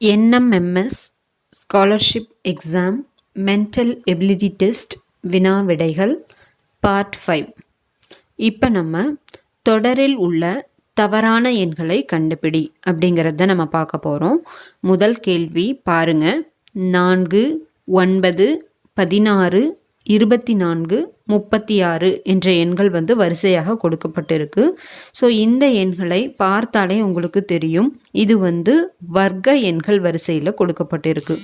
NMMS scholarship exam mental ability test வினா விடைகள் part five. இப்போ நம்ம தொடரில் உள்ள தவறான எண்களை கண்டுபிடி அப்படிங்கிறத நம்ம பார்க்க போகிறோம் முதல் கேள்வி பாருங்க. நான்கு ஒன்பது பதினாறு இருபத்தி நான்கு முப்பத்தி ஆறு என்ற எண்கள் வந்து வரிசையாக கொடுக்கப்பட்டிருக்கு. ஸோ இந்த எண்களை பார்த்தாலே உங்களுக்கு தெரியும். இது வந்து வர்க்க எண்கள் வரிசையில் கொடுக்கப்பட்டிருக்கு.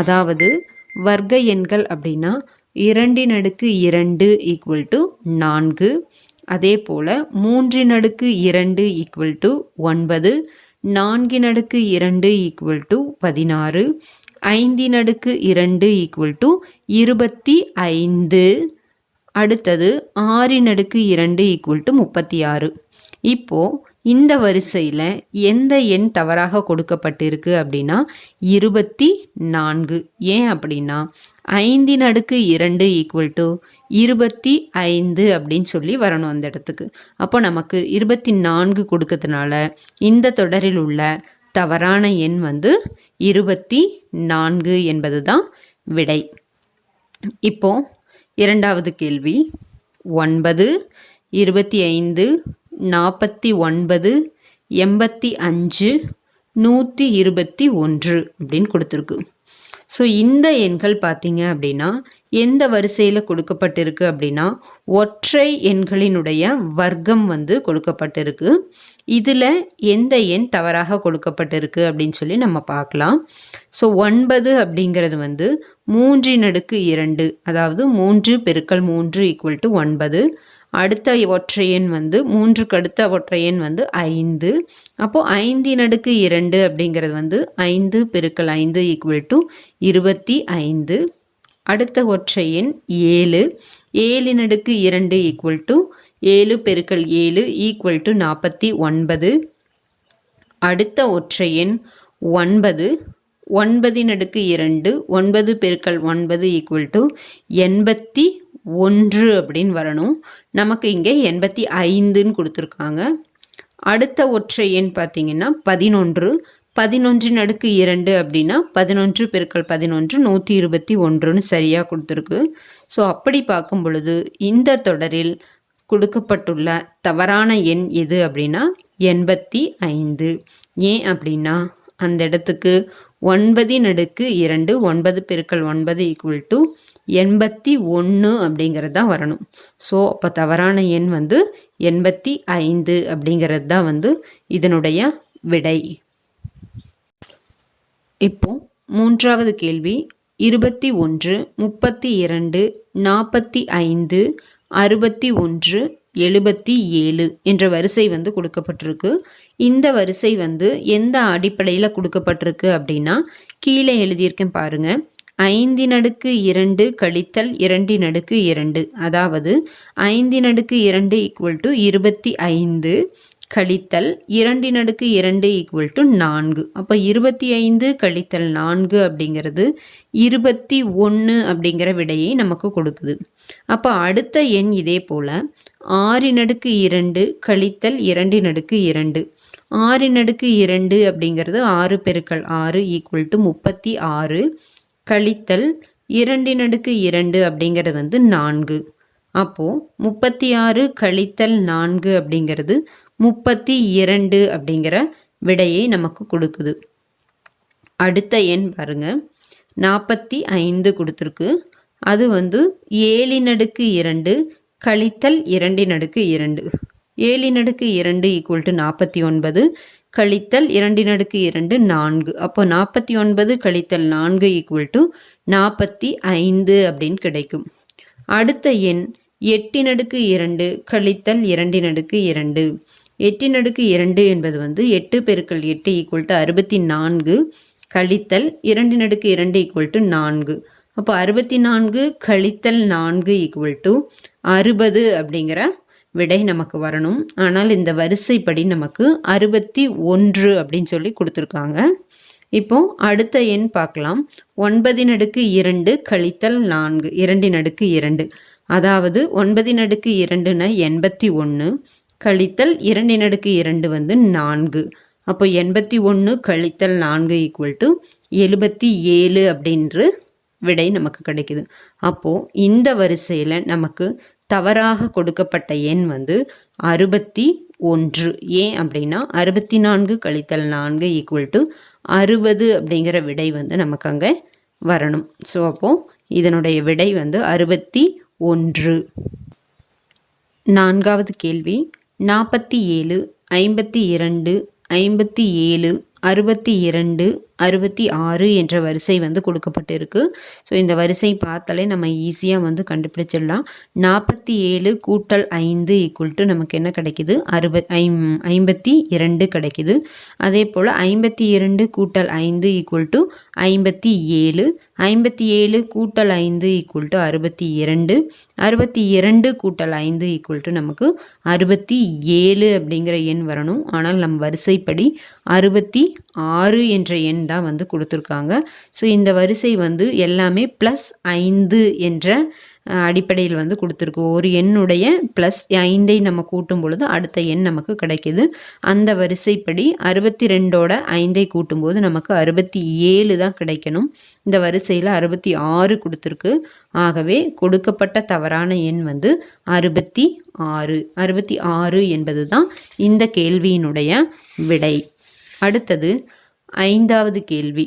அதாவது வர்க்க எண்கள் அப்படின்னா இரண்டின் அடுக்கு இரண்டு ஈக்குவல் டு நான்கு. அதே போல் மூன்றின் அடுக்கு இரண்டு ஈக்குவல் டு ஒன்பது. நான்கின் அடுக்கு இரண்டு ஈக்குவல் டு பதினாறு. ஐந்தின் அடுக்கு இரண்டு ஈக்குவல் டு இருபத்தி ஐந்து. அடுத்தது ஆறின் அடுக்கு இரண்டு ஈக்குவல் டு முப்பத்தி ஆறு. இப்போது இந்த வரிசையில் எந்த எண் தவறாக கொடுக்கப்பட்டிருக்கு அப்படின்னா இருபத்தி நான்கு. ஏன் அப்படின்னா ஐந்தின் அடுக்கு இரண்டு ஈக்குவல் டு இருபத்தி ஐந்து அப்படின்னு சொல்லி வரணும் அந்த இடத்துக்கு. அப்போ நமக்கு இருபத்தி நான்கு கொடுக்கறதுனால இந்த தொடரில் உள்ள தவறான எண் வந்து இருபத்தி நான்கு என்பது தான் விடை. இப்போ இரண்டாவது கேள்வி. ஒன்பது இருபத்தி ஐந்து நாற்பத்தி ஒன்பது எண்பத்தி அஞ்சு நூற்றி இருபத்தி ஒன்று அப்படின்னு கொடுத்துருக்கு. ஸோ இந்த எண்கள் பார்த்தீங்க அப்படின்னா எந்த வரிசையில் கொடுக்கப்பட்டிருக்கு அப்படின்னா ஒற்றை எண்களினுடைய வர்க்கம் வந்து கொடுக்கப்பட்டிருக்கு. இதில் எந்த எண் தவறாக கொடுக்கப்பட்டிருக்கு அப்படின்னு சொல்லி நம்ம பார்க்கலாம். ஸோ ஒன்பது அப்படிங்கிறது வந்து மூன்றின் அடுக்கு இரண்டு அதாவது மூன்று பெருக்கல் மூன்று ஈக்குவல் டு ஒன்பது. அடுத்த ஒற்றையன் வந்து மூன்றுக்கு அடுத்த ஒற்றையன் வந்து ஐந்து. அப்போது ஐந்தின் அடுக்கு இரண்டு அப்படிங்கிறது வந்து ஐந்து பெருக்கல் ஐந்து ஈக்குவல் டு இருபத்தி ஐந்து. அடுத்த ஒற்றையன் ஏழு. ஏழின் அடுக்கு இரண்டு ஈக்குவல் டு ஏழு பெருக்கல் ஏழு ஈக்குவல் டு நாற்பத்தி ஒன்பது. அடுத்த ஒற்றையன் ஒன்பது. ஒன்பதின் அடுக்கு இரண்டு. ஒன்பது பெருக்கல் ஒன்பது ஈக்குவல் டு எண்பத்தி ஒன்று அப்படின்னு வரணும். நமக்கு இங்கே எண்பத்தி ஐந்துன்னு கொடுத்துருக்காங்க. அடுத்த ஒற்றை எண் பார்த்தீங்கன்னா பதினொன்று. பதினொன்றின் அடுக்கு இரண்டு அப்படின்னா பதினொன்று பெருக்கள் பதினொன்று நூற்றி இருபத்தி ஒன்றுன்னு சரியாக கொடுத்துருக்கு. ஸோ அப்படி பார்க்கும் பொழுது இந்த தொடரில் கொடுக்கப்பட்டுள்ள தவறான எண் எது அப்படின்னா எண்பத்தி ஐந்து. ஏன் அப்படின்னா அந்த இடத்துக்கு ஒன்பதின் அடுக்கு இரண்டு ஒன்பது பெருக்கள் ஒன்பது ஈக்குவல் டு எண்பத்தி ஒன்று அப்படிங்கிறது தான் வரணும். ஸோ அப்போ தவறான எண் வந்து எண்பத்தி ஐந்து அப்படிங்கிறது தான் வந்து இதனுடைய விடை. இப்போ மூன்றாவது கேள்வி. இருபத்தி ஒன்று முப்பத்தி இரண்டு நாற்பத்தி ஐந்து அறுபத்தி ஒன்று எழுபத்தி ஏழு என்ற வரிசை வந்து கொடுக்கப்பட்டிருக்கு. இந்த வரிசை வந்து எந்த அடிப்படையில் கொடுக்கப்பட்டிருக்கு அப்படின்னா கீழே எழுதியிருக்கேன் பாருங்க. ஐந்தின் அடுக்கு இரண்டு கழித்தல் இரண்டின் அடுக்கு இரண்டு. அதாவது ஐந்தின் அடுக்கு இரண்டு ஈக்குவல் டு இருபத்தி ஐந்து. கழித்தல் இரண்டின் அடுக்கு இரண்டு ஈக்குவல் டு நான்கு. அப்போ இருபத்தி ஐந்து கழித்தல் நான்கு அப்படிங்கிறது இருபத்தி ஒன்று அப்படிங்கிற விடையை நமக்கு கொடுக்குது. அப்போ அடுத்த எண் இதே போல் ஆறின் அடுக்கு இரண்டு கழித்தல் இரண்டின் அடுக்கு இரண்டு. ஆறின் அடுக்கு இரண்டு அப்படிங்கிறது ஆறு பெருக்கள் ஆறு ஈக்குவல் டு முப்பத்தி ஆறு கழித்தல் இரண்டின் அடுக்கு இரண்டு அப்படிங்கிறது வந்து நான்கு. அப்போது முப்பத்தி ஆறு கழித்தல் நான்கு அப்படிங்கிறது முப்பத்தி இரண்டு அப்படிங்கிற விடையை நமக்கு கொடுக்குது. அடுத்த எண் பாருங்க. நாற்பத்தி ஐந்து கொடுத்துருக்கு. அது வந்து ஏழின் அடுக்கு இரண்டு கழித்தல் இரண்டின் அடுக்கு இரண்டு. ஏழின் அடுக்கு இரண்டு ஈக்குவல் டு நாற்பத்தி ஒன்பது கழித்தல் இரண்டின் அடுக்கு இரண்டு நான்கு. அப்போ நாற்பத்தி ஒன்பது கழித்தல் நான்கு ஈக்குவல் டு நாற்பத்தி ஐந்து அப்படின்னு கிடைக்கும். அடுத்த எண் எட்டின் அடுக்கு இரண்டு கழித்தல் இரண்டின் அடுக்கு இரண்டு. எட்டின் அடுக்கு இரண்டு என்பது வந்து எட்டு பெருக்கள் எட்டு ஈக்குவல் டு அறுபத்தி நான்கு கழித்தல் இரண்டின் அடுக்கு இரண்டு ஈக்குவல் டு நான்கு. அப்போ அறுபத்தி நான்கு கழித்தல் நான்கு ஈக்குவல் டு அறுபது அப்படிங்கிற விடை நமக்கு வரணும். ஆனால் இந்த வரிசைப்படி நமக்கு அறுபத்தி ஒன்று அப்படின்னு சொல்லி கொடுத்துருக்காங்க. இப்போ அடுத்த எண் பார்க்கலாம். ஒன்பதின் அடுக்கு இரண்டு கழித்தல் நான்கு. இரண்டின் அடுக்கு இரண்டு. அதாவது ஒன்பதின் அடுக்கு இரண்டுனா எண்பத்தி ஒன்று. கழித்தல் இரண்டின் அடுக்கு இரண்டு வந்து நான்கு. அப்போ எண்பத்தி ஒன்று கழித்தல் நான்கு ஈக்குவல் டு எழுபத்தி ஏழு அப்படின்ற விடை நமக்கு கிடைக்குது. அப்போது இந்த வரிசையில் நமக்கு தவறாக கொடுக்கப்பட்ட எண் வந்து அறுபத்தி ஒன்று. ஏன் அப்படின்னா அறுபத்தி நான்கு கழித்தல் நான்கு ஈக்குவல் டு அறுபது அப்படிங்கிற விடை வந்து நமக்கு அங்கே வரணும். ஸோ அப்போது இதனுடைய விடை வந்து அறுபத்தி ஒன்று. நான்காவது கேள்வி. நாற்பத்தி ஏழு ஐம்பத்தி இரண்டு ஐம்பத்தி ஏழு அறுபத்தி இரண்டு அறுபத்தி ஆறு என்ற வரிசை வந்து கொடுக்கப்பட்டிருக்கு. ஸோ இந்த வரிசை பார்த்தாலே நம்ம ஈஸியாக வந்து கண்டுபிடிச்சிடலாம். நாற்பத்தி ஏழு கூட்டல் ஐந்து ஈக்குவல் டு நமக்கு என்ன கிடைக்கிது? அறுபத் ஐம்பத்தி இரண்டு கிடைக்கிது. அதே போல் ஐம்பத்தி இரண்டு கூட்டல் ஐந்து ஈக்குவல் டு ஐம்பத்தி ஏழு ஐம்பத்தி ஏழு கூட்டல் ஐந்து ஈக்குவல் டு அறுபத்தி இரண்டு அறுபத்தி இரண்டு கூட்டல் ஐந்து ஈக்குவல் டு நமக்கு அறுபத்தி ஏழு அப்படிங்கிற எண் வரணும். ஆனால் நம் வரிசைப்படி அறுபத்தி ஆறு என்ற எண் தான் வந்து கொடுத்துருக்காங்க. ஸோ இந்த வரிசை வந்து எல்லாமே ப்ளஸ் ஐந்து என்ற அடிப்படையில் வந்து கொடுத்துருக்கு. ஒரு எண்ணுடைய ப்ளஸ் ஐந்தை நம்ம கூட்டும் பொழுது அடுத்த எண் நமக்கு கிடைக்கிது. அந்த வரிசைப்படி அறுபத்தி ரெண்டோட ஐந்தை கூட்டும்போது நமக்கு அறுபத்தி ஏழு தான் கிடைக்கணும். இந்த வரிசையில் அறுபத்தி ஆறு கொடுத்துருக்கு. ஆகவே கொடுக்கப்பட்ட தவறான எண் வந்து அறுபத்தி ஆறு. அறுபத்தி ஆறு என்பது தான் இந்த கேள்வியினுடைய விடை. அடுத்தது ஐந்தாவது கேள்வி.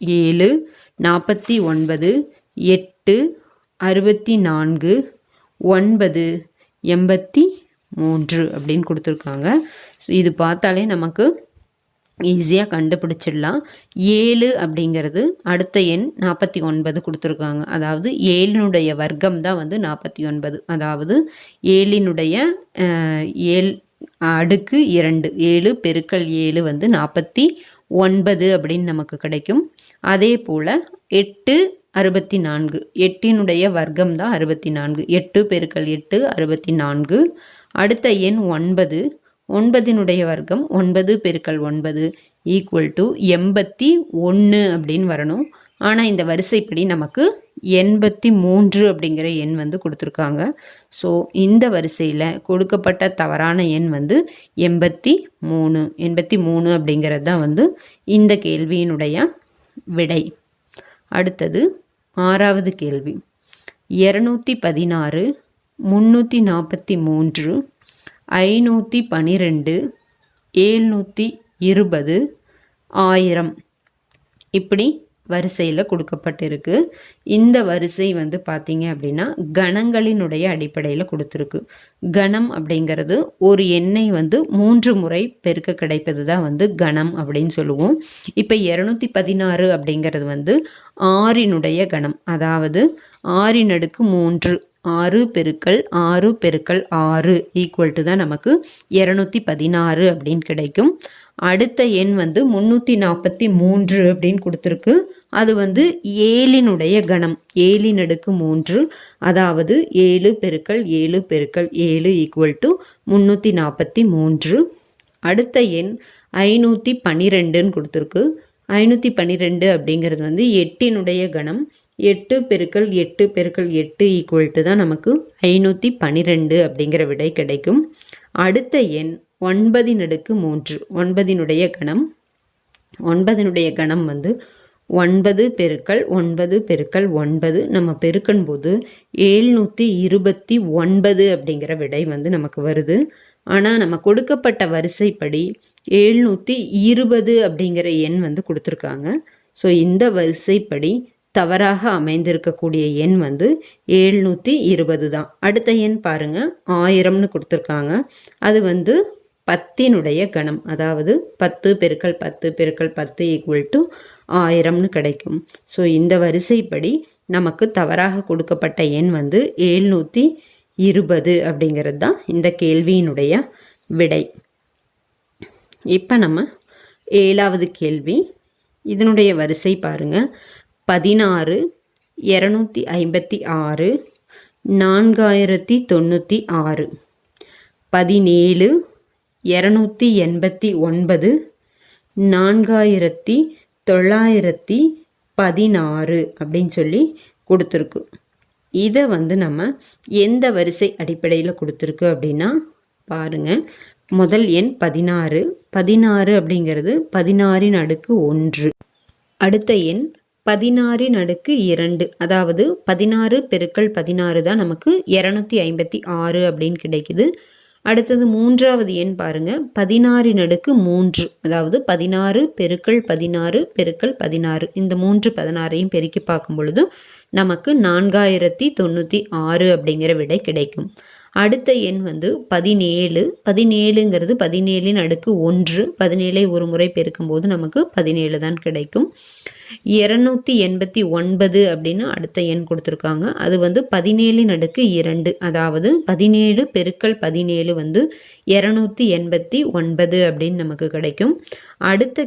ஏழு நாற்பத்தி ஒன்பது எட்டு அறுபத்தி நான்கு ஒன்பது எண்பத்தி மூன்று அப்படின்னு கொடுத்துருக்காங்க. ஸோ இது பார்த்தாலே நமக்கு ஈஸியாக கண்டுபிடிச்சிடலாம். ஏழு அப்படிங்கிறது அடுத்த எண் நாற்பத்தி ஒன்பது கொடுத்துருக்காங்க. அதாவது ஏழினுடைய வர்க்கம் தான் வந்து நாற்பத்தி ஒன்பது. அதாவது ஏழினுடைய ஏழு அடுக்கு இரண்டு. ஏழு பெருக்கல் ஏழு வந்து நாற்பத்தி ஒன்பது அப்படின்னு நமக்கு கிடைக்கும். அதே போல் எட்டு அறுபத்தி நான்கு எட்டினுடைய வர்க்கம் தான் அறுபத்தி நான்கு எட்டு பெருக்கல் எட்டு அறுபத்தி நான்கு அடுத்த எண் ஒன்பது. ஒன்பதினுடைய வர்க்கம் ஒன்பது பெருக்கல் ஒன்பது ஈக்குவல் டு எண்பத்தி ஒன்று அப்படின்னு வரணும். ஆனால் இந்த வரிசைப்படி நமக்கு எண்பத்தி மூன்று அப்படிங்கிற எண் வந்து கொடுத்துருக்காங்க. ஸோ இந்த வரிசையில் கொடுக்கப்பட்ட தவறான எண் வந்து எண்பத்தி மூணு. எண்பத்தி மூணு அப்படிங்கிறது தான் வந்து இந்த கேள்வியினுடைய விடை. அடுத்தது ஆறாவது கேள்வி. இரநூத்தி பதினாறு முந்நூற்றி நாற்பத்தி மூன்று ஐநூற்றி பனிரெண்டு ஏழ்நூற்றி இருபது ஆயிரம். இப்படி வரிசையில் கொடுக்கப்பட்டிருக்கு. இந்த வரிசை வந்து பார்த்தீங்க அப்படின்னா கணங்களினுடைய அடிப்படையில் கொடுத்துருக்கு. கணம் அப்படிங்கிறது ஒரு எண்ணெய் வந்து மூன்று முறை பெருக்க கிடைப்பது தான் வந்து கணம் அப்படின்னு சொல்லுவோம். இப்போ இரநூத்தி பதினாறு அப்படிங்கிறது வந்து ஆறினுடைய கணம். அதாவது ஆறின் அடுக்கு மூன்று ஆறு பெருக்கல் ஆறு பெருக்கல் ஆறு ஈக்குவல் டு தான் நமக்கு இரநூத்தி பதினாறு அப்படின்னு கிடைக்கும். அடுத்த எண் வந்து முந்நூற்றி நாற்பத்தி மூன்று அப்படின்னு கொடுத்துருக்கு. அது வந்து ஏழினுடைய கணம். ஏழின் அடுக்கு மூன்று. அதாவது ஏழு பெருக்கள் ஏழு பெருக்கள் ஏழு ஈக்குவல் டு முந்நூற்றி நாற்பத்தி மூன்று. அடுத்த எண் ஐநூற்றி பன்னிரெண்டுன்னு கொடுத்துருக்கு. ஐநூற்றி பன்னிரெண்டு அப்படிங்கிறது வந்து எட்டினுடைய கணம். எட்டு பெருக்கள் எட்டு பெருக்கள் எட்டு ஈக்குவல் டு தான் நமக்கு ஐநூற்றி பன்னிரெண்டு அப்படிங்கிற விடை கிடைக்கும். அடுத்த எண் ஒன்பதின் அடுக்கு மூன்று. ஒன்பதினுடைய கணம். ஒன்பதினுடைய கணம் வந்து ஒன்பது பெருக்கல் ஒன்பது பெருக்கல் ஒன்பது. நம்ம பெருக்கன் போது ஏழ்நூற்றி இருபத்தி ஒன்பது அப்படிங்கிற விடை வந்து நமக்கு வருது. ஆனால் நம்ம கொடுக்கப்பட்ட வரிசைப்படி ஏழ்நூற்றி இருபது அப்படிங்கிற எண் வந்து கொடுத்துருக்காங்க. ஸோ இந்த வரிசைப்படி தவறாக அமைந்திருக்கக்கூடிய எண் வந்து ஏழ்நூற்றி இருபது தான். அடுத்த எண் பாருங்கள் ஆயிரம்னு கொடுத்துருக்காங்க. அது வந்து பத்தினுடைய கணம். அதாவது பத்து பெருக்கள் பத்து பெருக்கள் பத்து ஈக்குவல் டு ஆயிரம்னு கிடைக்கும். ஸோ இந்த வரிசைப்படி நமக்கு தவறாக கொடுக்கப்பட்ட எண் வந்து ஏழ்நூற்றி இருபது அப்படிங்கிறது தான் இந்த கேள்வியினுடைய விடை. இப்போ நம்ம ஏழாவது கேள்வி. இதனுடைய வரிசை பாருங்கள் பதினாறு இரநூத்தி ஐம்பத்தி ஆறு நான்காயிரத்தி தொண்ணூற்றி ஆறு. பதினேழு இரநூத்தி எண்பத்தி ஒன்பது நான்காயிரத்தி தொள்ளாயிரத்தி பதினாறு அப்படின்னு சொல்லி கொடுத்துருக்கு. இதை வந்து நம்ம எந்த வரிசை அடிப்படையில் கொடுத்துருக்கு அப்படின்னா பாருங்கள் முதல் எண் பதினாறு. பதினாறு அப்படிங்கிறது பதினாறின் அடுக்கு ஒன்று. அடுத்த எண் பதினாறின் அடுக்கு இரண்டு. அதாவது பதினாறு பெருக்கள் பதினாறு தான் நமக்கு இரநூத்தி ஐம்பத்தி ஆறு அப்படின்னு கிடைக்குது. அடுத்தது மூன்றாவது எண் பாருங்க. பதினாறின் அடுக்கு மூன்று. அதாவது பதினாறு பெருக்கள் பதினாறு பெருக்கள் பதினாறு. இந்த மூன்று பதினாறையும் பெருக்கி பார்க்கும் பொழுது நமக்கு நான்காயிரத்தி தொண்ணூற்றி ஆறு அப்படிங்கிற விடை கிடைக்கும். அடுத்த எண் வந்து பதினேழு. பதினேழுங்கிறது பதினேழின் அடுக்கு ஒன்று. பதினேழை ஒரு முறை பெருக்கும்போது நமக்கு பதினேழு தான் கிடைக்கும். இரநூத்தி எண்பத்தி ஒன்பது அப்படின்னு அடுத்த எண் கொடுத்துருக்காங்க. அது வந்து பதினேழின் அடுக்கு இரண்டு. அதாவது பதினேழு பெருக்கல் பதினேழு வந்து இரநூத்தி எண்பத்தி ஒன்பது அப்படின்னு நமக்கு கிடைக்கும். அடுத்த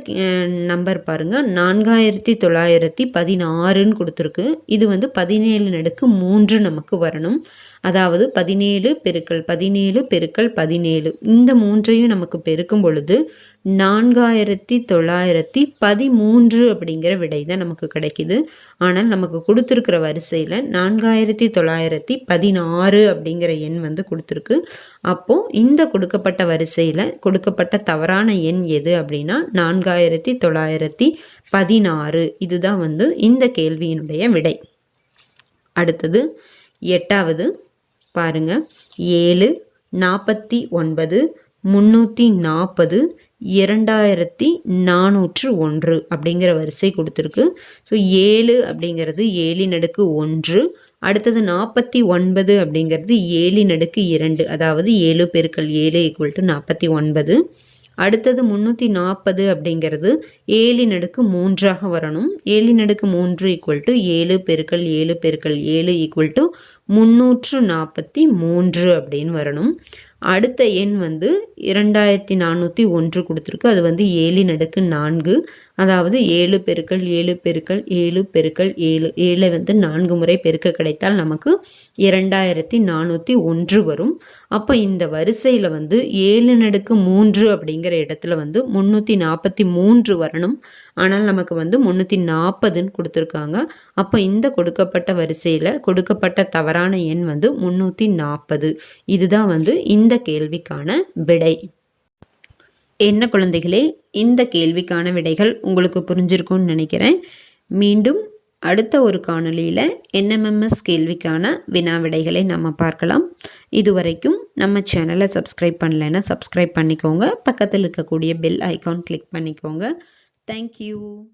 நம்பர் பாருங்கள் நான்காயிரத்தி தொள்ளாயிரத்தி பதினாறுன்னு கொடுத்துருக்கு. இது வந்து பதினேழு நடுக்கு மூன்று நமக்கு வரணும். அதாவது பதினேழு பெருக்கல் பதினேழு பெருக்கல் பதினேழு. இந்த மூன்றையும் நமக்கு பெருக்கும் பொழுது நான்காயிரத்தி தொள்ளாயிரத்தி பதிமூன்று அப்படிங்கிற விடை தான் நமக்கு கிடைக்கிது. ஆனால் நமக்கு கொடுத்துருக்கிற வரிசையில் நான்காயிரத்தி தொள்ளாயிரத்தி பதினாறு அப்படிங்கிற எண் வந்து கொடுத்துருக்கு. அப்போது இந்த கொடுக்கப்பட்ட வரிசையில் கொடுக்கப்பட்ட தவறான எண் எது அப்படின்னா நான்காயிரத்தி தொள்ளாயிரத்தி பதினாறு. இதுதான் வந்து இந்த கேள்வியினுடைய விடை. அடுத்தது எட்டாவது பாருங்க ஏழு நாற்பத்தி ஒன்பது முன்னூற்றி நாற்பது இரண்டாயிரத்தி நானூற்று ஒன்று அப்படிங்கிற வரிசை கொடுத்துருக்கு. ஸோ ஏழு அப்படிங்கிறது ஏழின் அடுக்கு ஒன்று. அடுத்தது நாற்பத்தி ஒன்பது அப்படிங்கிறது ஏழின் அடுக்கு இரண்டு. அதாவது ஏழு பெருக்கள் ஏழு ஈக்குவல் டு நாற்பத்தி ஒன்பது. அடுத்தது முந்நூற்றி நாற்பது அப்படிங்கிறது ஏழின் அடுக்கு மூன்றாக வரணும். ஏழின் அடுக்கு மூன்று ஈக்குவல் டு ஏழு பெருக்கள் ஏழு பெருக்கள் ஏழு ஈக்குவல் டு முந்நூற்று நாற்பத்தி மூன்று அப்படின்னு வரணும். அடுத்த எண் வந்து இரண்டாயிரத்தி நானூற்றி ஒன்று கொடுத்துருக்கு. அது வந்து ஏழு நடுக்கு நான்கு. அதாவது ஏழு பெருக்கள் ஏழு பெருக்கள் ஏழு பெருக்கள் ஏழு. ஏழை வந்து நான்கு முறை பெருக்க கிடைத்தால் நமக்கு இரண்டாயிரத்தி நானூற்றி ஒன்று வரும். அப்போ இந்த வரிசையில் வந்து ஏழு நடுக்கு மூன்று அப்படிங்கிற இடத்துல வந்து முந்நூற்றி நாற்பத்தி மூன்று வரணும். ஆனால் நமக்கு வந்து முந்நூற்றி நாற்பதுன்னு கொடுத்துருக்காங்க. அப்போ இந்த கொடுக்கப்பட்ட வரிசையில் கொடுக்கப்பட்ட தவறான எண் வந்து முந்நூற்றி நாற்பது இதுதான் வந்து இந்த கேள்விக்கான விடை. என்ன குழந்தைகளே இந்த கேள்விக்கான விடைகள் உங்களுக்கு புரிஞ்சிருக்கும்னு நினைக்கிறேன். மீண்டும் அடுத்த ஒரு காணொலியில் என்எம்எம்எஸ் கேள்விக்கான வினா விடைகளை நம்ம பார்க்கலாம். இதுவரைக்கும் நம்ம சேனலை சப்ஸ்கிரைப் பண்ணலைன்னா சப்ஸ்கிரைப் பண்ணிக்கோங்க. பக்கத்தில் இருக்கக்கூடிய பெல் ஐக்கான் கிளிக் பண்ணிக்கோங்க. Thank you.